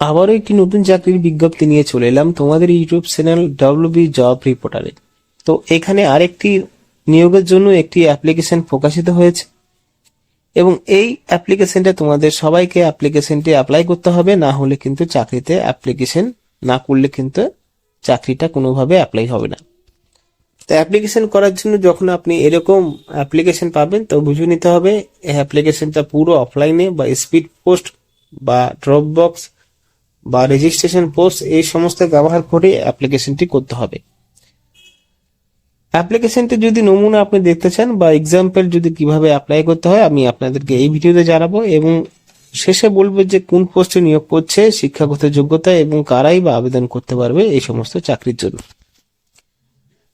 আবারও একটি নতুন চাকরির বিজ্ঞপ্তি নিয়ে চলে এলাম তোমাদের ইউটিউব চ্যানেল ডব্লিউবি জব রিপোর্টারে তো এখানে আরেকটি নিয়োগের জন্য একটি অ্যাপ্লিকেশন প্রকাশিত হয়েছে। এবং এই অ্যাপ্লিকেশনটা তোমাদের সবাইকে অ্যাপ্লিকেশনটি অ্যাপ্লাই করতে হবে, না হলে কিন্তু চাকরিতে অ্যাপ্লিকেশন না করলে কিন্তু চাকরিটা কোনোভাবে অ্যাপ্লাই হবে না। তো অ্যাপ্লিকেশন করার জন্য যখন আপনি এরকম অ্যাপ্লিকেশন পাবেন, তো বুঝে নিতে হবে, এই অ্যাপ্লিকেশনটা পুরো অফলাইনে বা স্পিড পোস্ট বা ড্রপ বক্স বা রেজিস্ট্রেশন পোস্ট এই সমস্ত ব্যবহার করে অ্যাপ্লিকেশনটি করতে হবে। অ্যাপ্লিকেশনটি যদি নমুনা আপনি দেখতে চান বা এক্সাম্পল যদি কীভাবে অ্যাপ্লাই করতে হয়, আমি আপনাদেরকে এই ভিডিওতে জানাব এবং শেষে বলব যে কোন পোস্টে নিয়োগ করছে, শিক্ষাগত যোগ্যতা এবং কারাই বা আবেদন করতে পারবে এই সমস্ত চাকরির জন্য।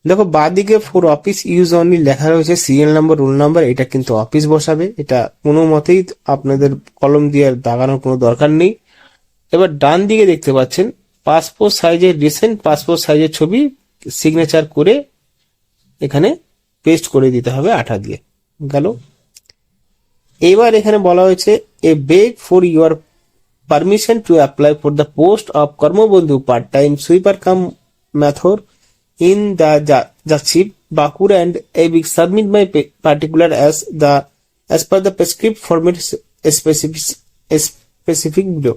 দেখো, বাদিকে ফোর অফিস ইউজ অনলি লেখা রয়েছে সিরিয়াল নাম্বার রোল নাম্বার এটা কিন্তু অফিস বসাবে। এটা কোনো মতেই আপনাদের কলম দিয়ে দাগানোর কোনো দরকার নেই। এবার ডান দিকে দেখতে পাচ্ছেন পাসপোর্ট সাইজের রিসেন্ট পাসপোর্ট সাইজের ছবি সিগনেচার করে এখানে পেস্ট করে দিতে হবে আঠা দিয়ে। গেল। এবার এখানে বলা হয়েছে a beg for your permission to apply for the post of Karmabandhu part time sweeper cum ম্যাথর in the and I will submit my pa- particular as the, as per the prescribed format s- specific specific below.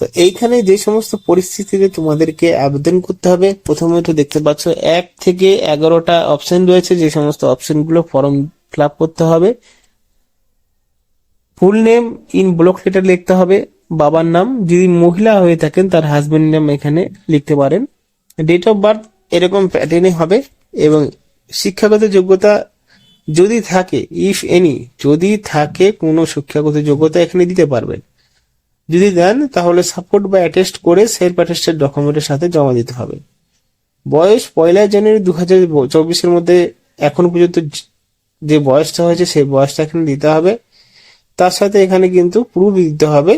তো এইখানে যে সমস্ত পরিস্থিতিতে তোমাদেরকে আবেদন করতে হবে, প্রথমে তো দেখতে পাচ্ছ এক থেকে এগারোটা অপশন রয়েছে, যে সমস্ত অপশনগুলো ফর্ম ফিল করতে হবে। Full name in block letter লিখতে হবে, বাবার নাম। যদি মহিলা হয়ে থাকেন, তার হাজবেন্ড নাম এখানে লিখতে পারেন। ডেট অফ বার্থ এরকম প্যাটার্নে হবে এবং শিক্ষাগত যোগ্যতা যদি থাকে ইফ এনি যদি থাকে কোনো শিক্ষাগত যোগ্যতা এখানে দিতে পারবেন। যদি দেন, তাহলে সাপোর্ট বা অ্যাটেস্ট করে সেলফ অ্যাটেস্টেড ডকুমেন্টের সাথে জমা দিতে হবে। বয়স পয়লা জানুয়ারি দু হাজার চব্বিশের মধ্যে এখন পর্যন্ত যে বয়সটা হয়েছে, সেই বয়সটা এখানে দিতে হবে। তার সাথে এখানে কিন্তু প্রুফ দিতে হবে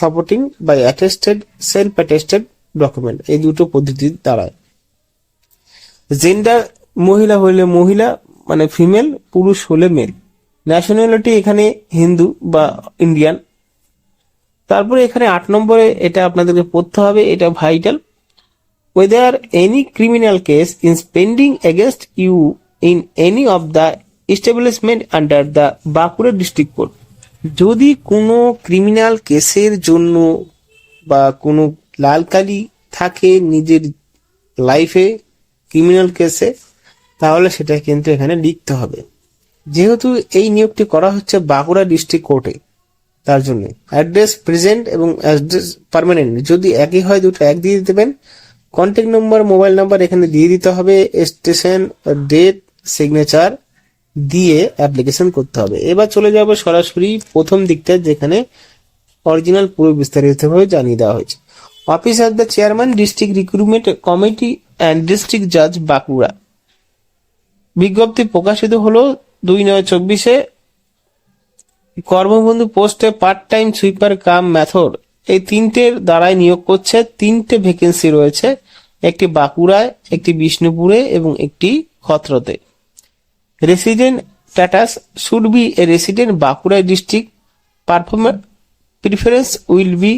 সাপোর্টিং বা অ্যাটেস্টেড সেলফ অ্যাটেস্টেড ডকুমেন্ট এই দুটো পদ্ধতির দ্বারায় জেন্ডার মহিলা হলে মহিলা মানে ফিমেল পুরুষ হলে মেল ন্যাশনালিটি এখানে হিন্দু বা ইন্ডিয়ান তারপরে এখানে আট নম্বরে এটা আপনাদেরকে পড়তে হবে, এটা vital whether any criminal case in pending against you in any of the establishment under the Bankura district court যদি কোনো ক্রিমিনাল কেসের জন্য বা কোনো লালকালি থাকে নিজের লাইফে ক্রিমিনাল কেসে তাহলে সেটা কিন্তু এখানে লিখতে হবে। যেহেতু এই নিয়োগটি করা হচ্ছে বাঁকুড়া ডিস্ট্রিক্ট কোর্টে তার জন্য। অ্যাড্রেস প্রেজেন্ট এবং অ্যাড্রেস পার্মানেন্ট যদি একই হয়, দুটো এক দিয়ে দেবেন কন্ট্যাক্ট নম্বর মোবাইল নাম্বার এখানে দিয়ে দিতে হবে। স্টেশন ডেট সিগনেচার দিয়ে অ্যাপ্লিকেশন করতে হবে। এবার চলে যাব সরাসরি প্রথম দিকটা, যেখানে অরিজিনাল পুরো বিস্তারিতভাবে জানিয়ে দেওয়া হয়েছে। Office of the chairman district recruitment committee and district জাজ বাঁকুড়া। বিজ্ঞপ্তি প্রকাশিত হলো দুই নয় চব্বিশে কর্মবন্ধু পোস্টে পার্ট টাইম সুইপার কাম ম্যাথর এই তিনটের দ্বারাই নিয়োগ করছে। তিনটে ভ্যাকেন্সি রয়েছে। একটি বাঁকুড়ায়, একটি বিষ্ণুপুরে এবং একটি খত্রতে। Resident status should be a resident Bankura district. Performance preference will be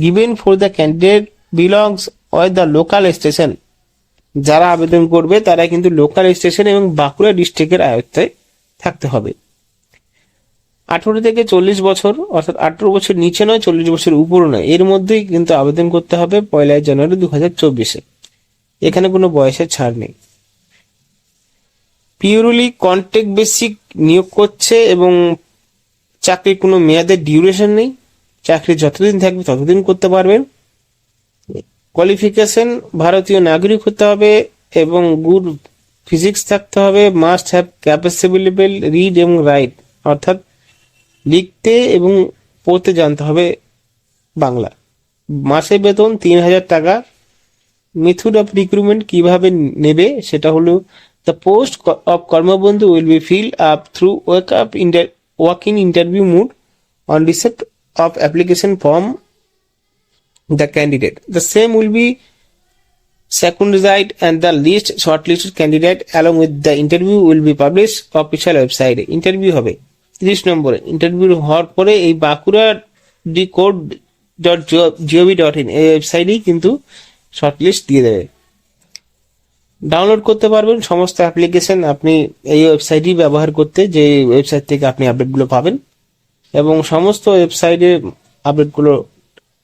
given for the candidate belongs অয় দ্য লোকাল স্টেশন। যারা আবেদন করবে, তারা কিন্তু লোকাল স্টেশন এবং বাঁকুড়া ডিস্ট্রিক্টের আয়ত্তে থাকতে হবে। আঠারো থেকে চল্লিশ বছর, অর্থাৎ আঠারো বছর নিচে নয়, চল্লিশ বছর উপরও নয়। এর মধ্যেই কিন্তু আবেদন করতে হবে পয়লা জানুয়ারি দু হাজার চব্বিশে। এখানে কোনো বয়সের ছাড় নেই। পিওরলি কন্টেক্ট বেসিক নিয়োগ করছে এবং চাকরির কোনো মেয়াদের ডিউরেশন নেই। চাকরি যতদিন থাকবে ততদিন করতে পারবেন। কোয়ালিফিকেশন ভারতীয় নাগরিক হতে হবে এবং গুড ফিজিক্স থাকতে হবে, মাস্ট হ্যাভ ক্যাপাসিবিলিবল রিড এবং রাইট, অর্থাৎ লিখতে এবং পড়তে জানতে হবে বাংলা। মাসে বেতন তিন হাজার টাকা। মেথড অফ রিক্রুটমেন্ট কীভাবে নেবে সেটা হলো the post of কর্মবন্ধু will be fill up through work up inter working interview mode on receipt of application form the candidate the same will be scrutinized and the list short listed candidate along with the interview will be publish official ওয়েবসাইটে interview হবে। তিরিশ নম্বরে। Interview হওয়ার পরে এই Bankura D code dot G O V dot in এই ওয়েবসাইটেই কিন্তু শর্টলিস্ট দিয়ে দেবে। ডাউনলোড করতে পারবেন, সমস্ত অ্যাপ্লিকেশন আপনি এই ওয়েবসাইটই ব্যবহার করতে, যে ওয়েবসাইট থেকে আপনি আপডেটগুলো পাবেন এবং সমস্ত ওয়েবসাইটে আপডেটগুলো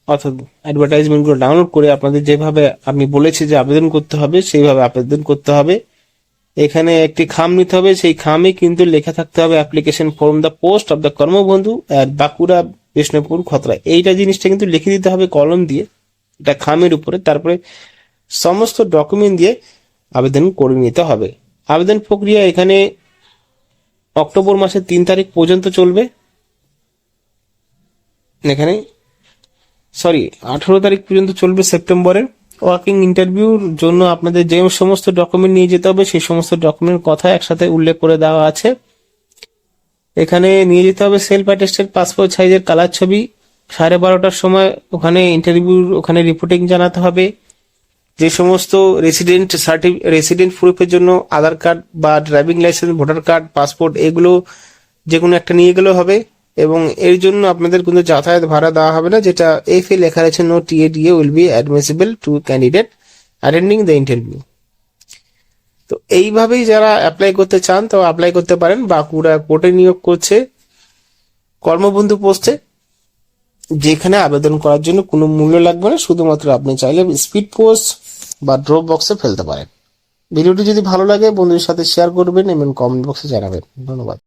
অর্থাৎ অ্যাডভার্টাইজমেন্টগুলো ডাউনলোড করে আপনাদের যেভাবে আমি বলেছি যে আবেদন করতে হবে, সেইভাবে আবেদন করতে হবে। এখানে একটি খাম নিতে হবে। সেই খামে কিন্তু লেখা থাকতে হবে application form the post of the কর্মবন্ধু at Bankura Bishnupur Khatra এইটা জিনিসটা কিন্তু লিখে দিতে হবে কলম দিয়ে। এটা খামের উপরে। তারপরে সমস্ত ডকুমেন্ট দিয়ে আবেদন করে নিতে হবে। আবেদন প্রক্রিয়া এখানে অক্টোবর মাসের তিন তারিখ পর্যন্ত চলবে। এখানে সরি আঠারো তারিখ পর্যন্ত চলবে সেপ্টেম্বরের। ওয়ার্কিং ইন্টারভিউর জন্য আপনাদের যে সমস্ত ডকুমেন্ট নিয়ে যেতে হবে, সেই সমস্ত ডকুমেন্ট কথা একসাথে উল্লেখ করে দেওয়া আছে। এখানে নিয়ে যেতে হবে সেলফ অ্যাটেস্টেড পাসপোর্ট সাইজের কালার ছবি। সাড়ে বারোটার সময় ওখানে ইন্টারভিউর ওখানে রিপোর্টিং জানাতে হবে। যে সমস্ত রেসিডেন্ট সার্টি রেসিডেন্ট প্রুফের জন্য আধার কার্ড বা driving licence voter card passport এগুলো যে কোনো একটা নিয়ে গেলেও হবে। এবং এর জন্য আপনাদের কোনো যাতায়াত ভাড়া দেওয়া হবে না, যেটা এফ এ লেখা রয়েছে no TA DA will be admissible to candidate attending the interview তো এইভাবেই যারা অ্যাপ্লাই করতে চান, তো অ্যাপ্লাই করতে পারেন। বাঁকুড়া কোর্টে নিয়োগ করছে, কর্মবন্ধু পোস্টে, যেখানে আবেদন করার জন্য কোনো মূল্য লাগবে না, শুধুমাত্র আপনি চাইলে স্পিড পোস্ট বা ড্রপ বক্সে ফেলতে পারেন। ভিডিওটি যদি ভালো লাগে, বন্ধুদের সাথে শেয়ার করবেন এবং কমেন্ট বক্সে জানাবেন। ধন্যবাদ।